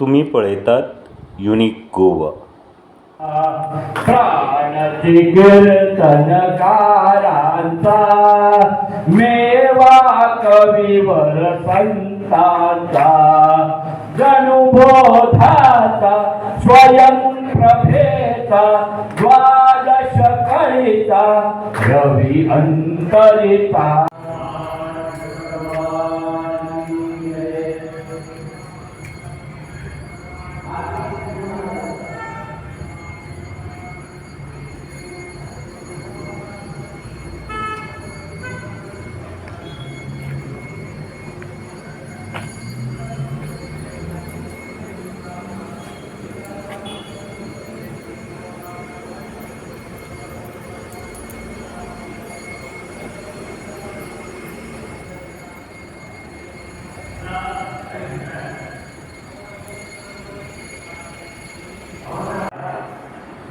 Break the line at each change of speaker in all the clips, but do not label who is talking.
तुम्ही पळयतात युनिक गोवा.
प्राणची कीर्तनकारांचा मेवा कविवर संतांचा जनुभोधाचा स्वयंप्रभेचा द्वादश कळीचा रवी अंतरिता.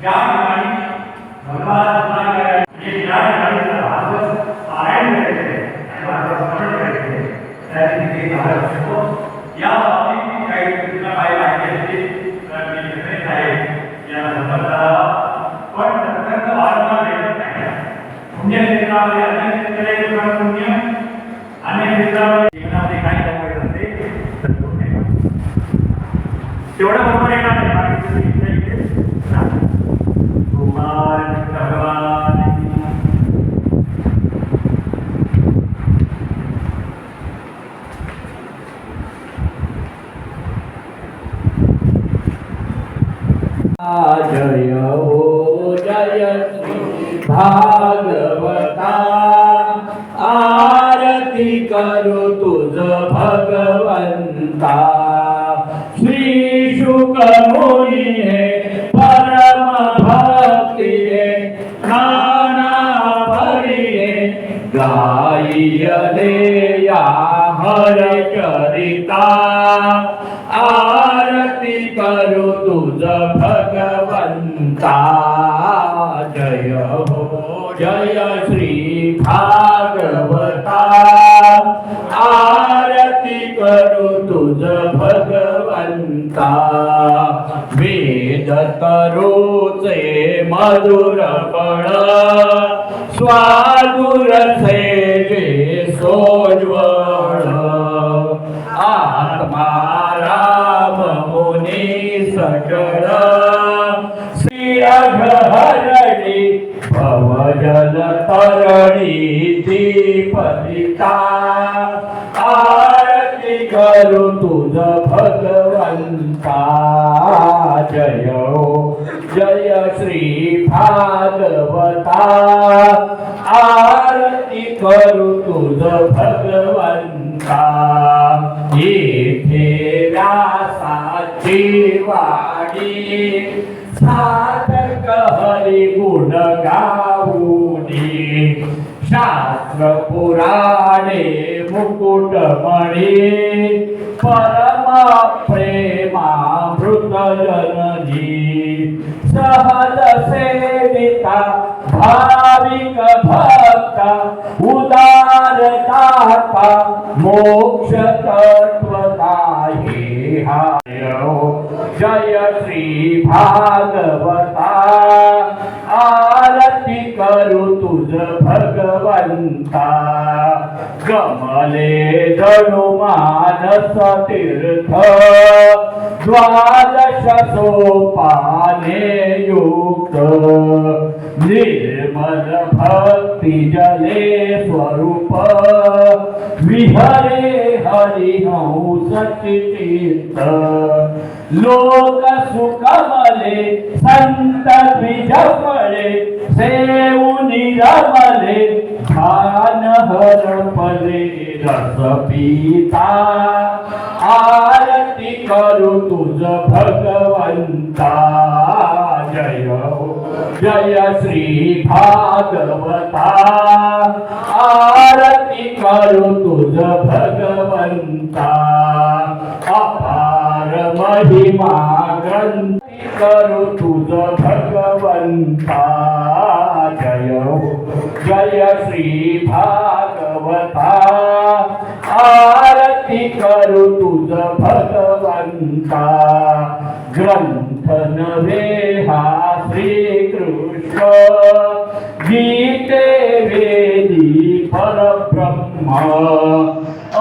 या भागवता
आरती करू तुझ भगवंता. श्री शुक मुनी हे परम भक्ती हे नाना भरी हे गायले या हर चरिता. आ तुझ भगवंता वेद तरुचे मधुर फळ स्वादुर जे सोज्वळ. आत्मा राम मुनी सटळ श्री अघहरणी भवजन तरणी दीपदिता आ करू तुझ भगवंता. जय हो. जय श्री भागवता. पुराणे मुकुटमणी परम प्रेमामृत जननी सहज सेविता भाविक भक्ता उदार दाता मोक्ष तत्वता हे हाय जय श्री भागवत। मानस तीर्थ द्वादश सोपाने युक्त निर्मल भक्ति जले स्वरूप। विहरे हरिहंस चित्त लोक सुकमले संत द्विजपळे सेऊनी निरमले भान हरपले रस पिता. आरती करू तुझ भगवंता. जय हो. जय श्री भागवता. आरती करू तुझ भगवंता. अपार महिमा ग्रंथी करू तुझ भगवंता. जय श्री भागवता. आरती करू तुझ भगवंता. ग्रंथ नवे हा श्रीकृष्ण. गीते वेदी परब्रह्म.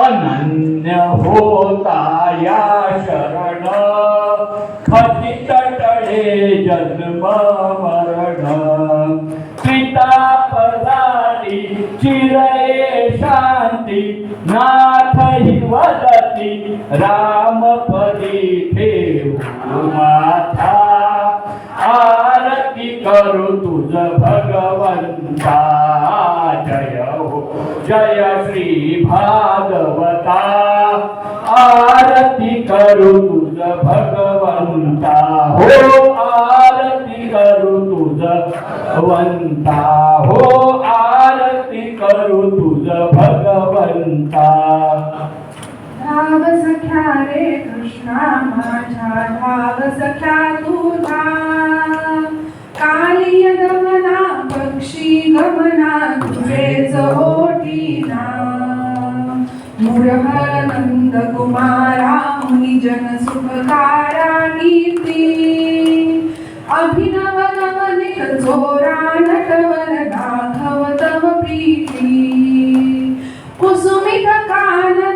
अनन्य होता या शरण. खचित टळे जन्म रामपदी ठेवू माथा. आरती करू तुझ भगवंता. जय हो जय श्री भागवता. आरती करू तुझ भगवंता. हो आरती करू तुझ भगवंता. हो आरती करू तुझ भगवंता.
धाव सख्या रे कृष्णा माझ्या धाव सख्या तुझा कालिय गमना पक्षी गमना तुझेच ओटीना. मुरहर नंद कुमारा मुनिजन सुखकारा नीती. अभिनव नवनित चोरा नटवर दाखव तव प्रीती. कुसुमित कानन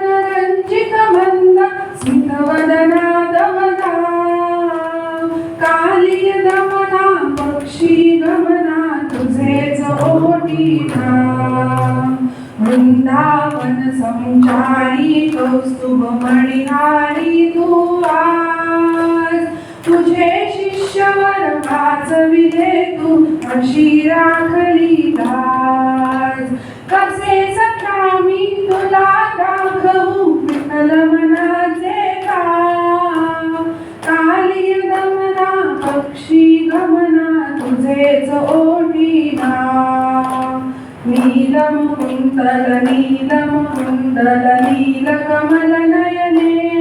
ओटीना वृंदावन संचारी कौस्तुभ मणिहारी तू आज तुझे शिष्यवर वाचविले तू अशी राखली दास कसे నీలము కుందల
నీలము కుందల నీల కమల నయనే.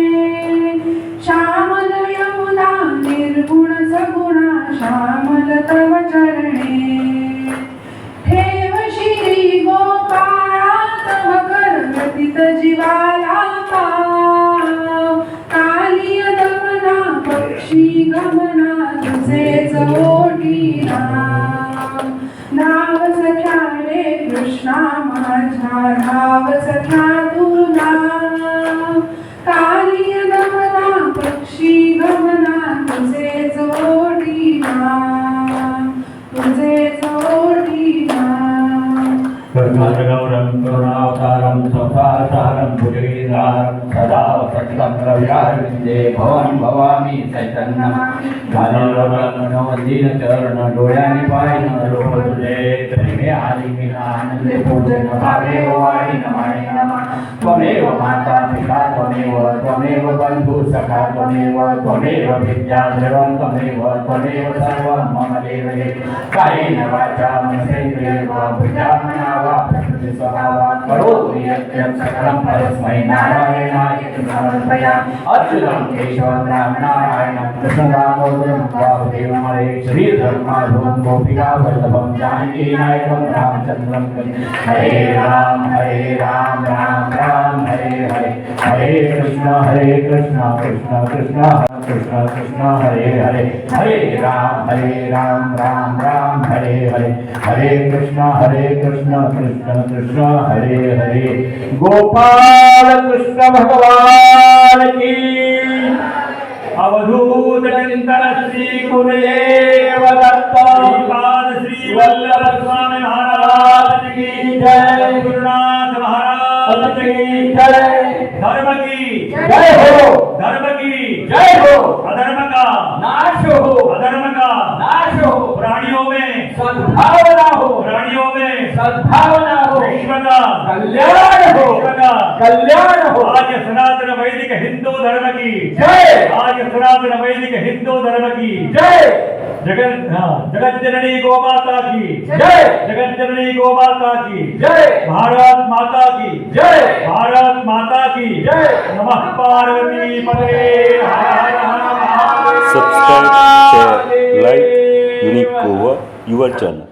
सत्तं रव्यारविन्दे भवान् भवामि चैतन्यं गानवदीन दीनचरण डोळ्याने पाहिन लोक तुझे तरी मे आली पूजन भावेव वाणि नमाणे नमः। त्वमेव माता पिता त्वमेव त्वमेव बन्धु सखा त्वमेव त्वमेव विद्या सर्वं त्वमेव त्वमेव सर्वं मम देवे कायेन वाचा मनसेन्द्रियेण प्रकृति स्वभावात् सकलं परस्मै नारायणाय समर्पयामि अच्युतं केशवं राम कृष्णदामोदरं वासुदेवं हरे श्रीधर्माधुं गोपिका वल्लभं रामचन्द्रं हरे राम हरे राम राम राम हरे हरे हरे कृष्ण हरे कृष्ण कृष्ण कृष्ण कृष्ण कृष्ण हरे हरे हरे राम हरे राम राम राम हरे हरे हरे कृष्ण हरे कृष्ण कृष्ण कृष्ण हरे हरे गोपाल कृष्ण भगवान की अवधूत चिंतन श्री गुरुदेव
में
सद्भावना हो।
विश्व का
कल्याण हो।
विश्व का
कल्याण हो।
आज सनातन वैदिक हिंदू धर्म की।
जय।
आज सनातन वैदिक हिंदू धर्म की।
जय।
जगत हाँ, जगत जननी गो माता की।
जय।
जगत जननी गो माता की।
जय।
भारत माता की।
जय।
भारत माता की।
जय।
नमः पार्वती पते
like